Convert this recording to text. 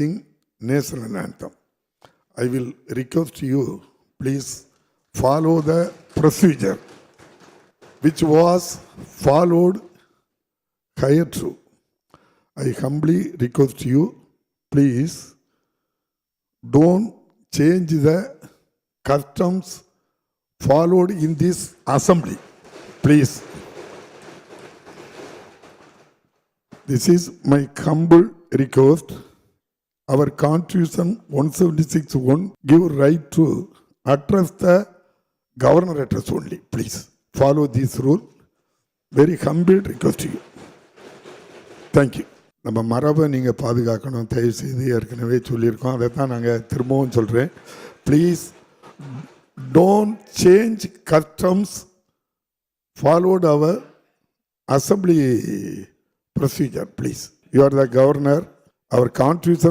sing national anthem. I will request you, please follow the procedure which was followed hitherto. I humbly request you, please don't change the customs followed in this assembly. Please. This is my humble request. Our our Constitution 176.1 give right to address the governor address only. Please follow this rule. Very humble request to you. Thank you. நம்ம மரபை நீங்கள் பாதுகாக்கணும் தயவு செய்து ஏற்கனவே சொல்லியிருக்கோம் அதை தான் நாங்கள் திரும்பவும் சொல்கிறேன் please don't change customs followed our assembly procedure please you are the governor our constitution